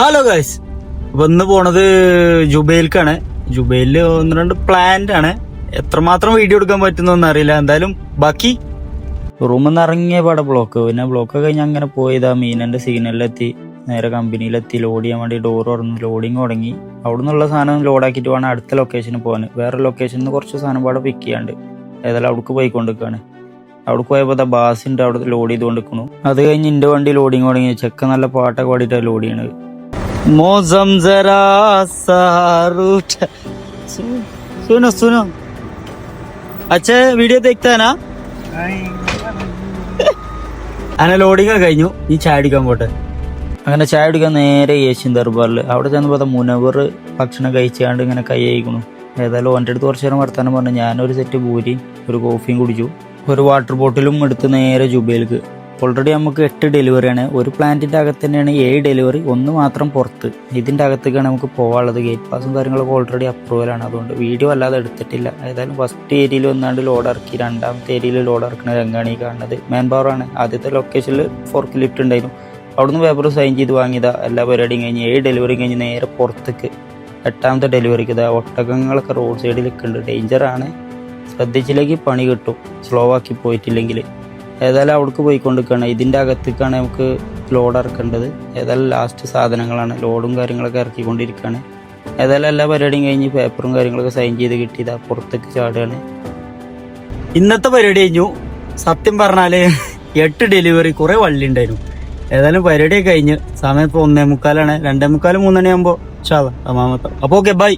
Hello guys അപ്പൊ ഇന്ന് പോണത് ജുബൈൽക്കാണ്. ജുബൈലിൽ ഒന്ന് രണ്ട് പ്ലാന്റ് ആണ്. എത്രമാത്രം വീഡിയോ എടുക്കാൻ പറ്റുന്നൊന്നും അറിയില്ല. എന്തായാലും ബാക്കി റൂമിൽ നിന്ന് ഇറങ്ങിയ പാടെ ബ്ലോക്ക് പിന്നെ ബ്ലോക്ക് കഴിഞ്ഞ് അങ്ങനെ പോയതാ. മീനന്റെ സിഗ്നലിലെത്തി നേരെ കമ്പനിയിലെത്തി ലോഡ് ചെയ്യാൻ വേണ്ടി ഡോർ തുറന്ന്. ലോഡിങ് തുടങ്ങി അവിടെ നിന്നുള്ള സാധനം ലോഡാക്കിയിട്ട് വേണം അടുത്ത ലൊക്കേഷനിൽ പോകാൻ. വേറെ ലൊക്കേഷനിൽ നിന്ന് കുറച്ച് സാധനം പാടെ പിക്ക് ചെയ്യാണ്ട്. ഏതായാലും അവിടേക്ക് പോയിക്കൊണ്ടിരിക്കുകയാണ് അവിടെ പോയപ്പോൾ ദാ ഉണ്ട് അവിടെ ലോഡ് ചെയ്തുകൊണ്ടിരിക്കണു അത് കഴിഞ്ഞ് എന്റെ വണ്ടി ലോഡിങ് തുടങ്ങി ചെക്ക നല്ല പാട്ടൊക്കെ പാടിയിട്ടാണ് ലോഡ് ചെയ്യണത്. ജറാ सुनो सुनो। अच्छा वीडियो അച്ഛ വീഡിയോ തെക്താനാ അങ്ങനെ ലോഡിങ് കഴിഞ്ഞു. ഈ ചായ അടിക്കാൻ പോട്ടെ. അങ്ങനെ ചായ അടിക്കാൻ നേരെ ഏഷ്യൻ ദർബാറിൽ അവിടെ ചെന്നപ്പോൾ മുനവർ ഭക്ഷണം കഴിച്ചാണ്ട് ഇങ്ങനെ കൈ അയക്കണു ഏതായാലും ഓന്റെ അടുത്ത് കുറച്ച് നേരം വർത്താനം പറഞ്ഞു. ഞാനൊരു സെറ്റ് പൂരി ഒരു കോഫിയും കുടിച്ചു. ഒരു വാട്ടർ ബോട്ടിലും എടുത്ത് നേരെ ജുബൈലേക്ക് ഓൾറെഡി നമുക്ക് എട്ട് ഡെലിവറിയാണ് ഒരു പ്ലാന്റിന്റെ അകത്ത് തന്നെയാണ് ഏഴ് ഡെലിവറി ഒന്ന് മാത്രം പുറത്ത്. ഇതിന്റെ അകത്തേക്കാണ് നമുക്ക് പോകാനുള്ളത് ഗേറ്റ് പാസും കാര്യങ്ങളൊക്കെ ഓൾറെഡി അപ്രൂവലാണ് അതുകൊണ്ട് വീഡിയോ അല്ലാതെ എടുത്തിട്ടില്ല. ഏതായാലും ഫസ്റ്റ് ഏരിയയിൽ ഒന്നാണ്ട് ലോഡ് ഇറക്കി. രണ്ടാമത്തെ ഏരിയയിൽ ലോഡ് ഇറക്കുന്ന രംഗമാണ് ഈ കാണുന്നത്. മാൻ പവർ ആണ്. ആദ്യത്തെ ലൊക്കേഷനിൽ ഫോർക്ക് ലിഫ്റ്റ് ഉണ്ടായിരുന്നു അവിടുന്ന് പേപ്പർ സൈൻ ചെയ്ത് വാങ്ങിയതാ. എല്ലാ പരിപാടിയും കഴിഞ്ഞ് ഏഴ് ഡെലിവറി കഴിഞ്ഞ് നേരെ പുറത്തേക്ക്. എട്ടാമത്തെ ഡെലിവറിക്ക് ഇതാ ഒട്ടകങ്ങളൊക്കെ റോഡ് സൈഡിൽ നിൽക്കുന്നുണ്ട്. ഡേഞ്ചറാണ് ശ്രദ്ധിച്ചില്ലെങ്കിൽ പണി കിട്ടും. സ്ലോ ആക്കി പോയിട്ടില്ലെങ്കിൽ. ഏതായാലും അവിടേക്ക് പോയിക്കൊണ്ടിരിക്കുകയാണ്. ഇതിന്റെ അകത്തേക്കാണ് നമുക്ക് ലോഡ് ഇറക്കേണ്ടത്. ഏതായാലും ലാസ്റ്റ് സാധനങ്ങളാണ്. ലോഡും കാര്യങ്ങളൊക്കെ ഇറക്കിക്കൊണ്ടിരിക്കുകയാണ്. ഏതായാലും എല്ലാ പരിപാടിയും കഴിഞ്ഞ് പേപ്പറും കാര്യങ്ങളൊക്കെ സൈൻ ചെയ്ത് കിട്ടിയതാ പുറത്തേക്ക് ചാടുകയാണ്. ഇന്നത്തെ പരിപാടി കഴിഞ്ഞു. സത്യം പറഞ്ഞാൽ എട്ട് ഡെലിവറി കുറേ വള്ളി ഉണ്ടായിരുന്നു ഏതായാലും പരിപാടിയൊക്കെ കഴിഞ്ഞ് സമയം ഇപ്പോൾ ഒന്നേ മുക്കാലാണ് രണ്ടേ മുക്കാൽ മൂന്നണിയാകുമ്പോൾ ചാവാം. അപ്പൊ ഓക്കെ ബൈ